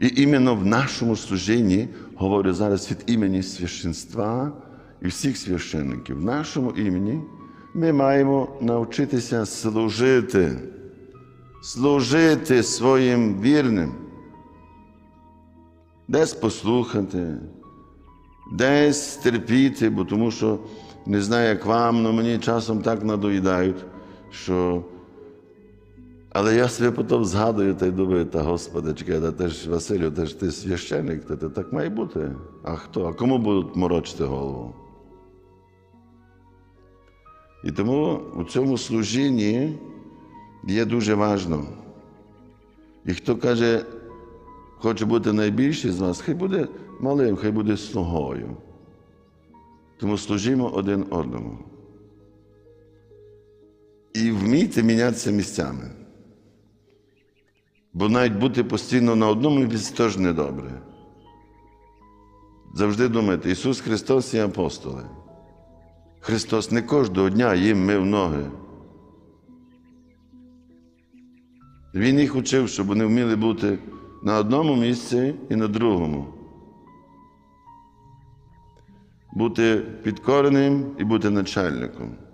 І іменно в нашому служінні, говорю зараз від імені священства і всіх священників, в нашому імені ми маємо навчитися служити, служити своїм вірним, десь послухати, десь терпіти, бо тому що не знаю, як вам, але мені часом так надоїдають, що. Але я собі потім згадую та й думаю, та Господи, чекай, та ти ж Василю, ти ж ти священник, та ти так має бути. А хто? А кому будуть морочити голову? І тому у цьому служінні є дуже важно. І хто каже, хоче бути найбільший з вас, хай буде малим, хай буде слугою. Тому служімо один одному. І вмійте мінятися місцями. Бо навіть бути постійно на одному місці теж недобре. Завжди думайте, Ісус Христос і апостоли. Христос не кожного дня їм мив ноги. Він їх учив, щоб вони вміли бути на одному місці і на другому. Бути підкореним і бути начальником.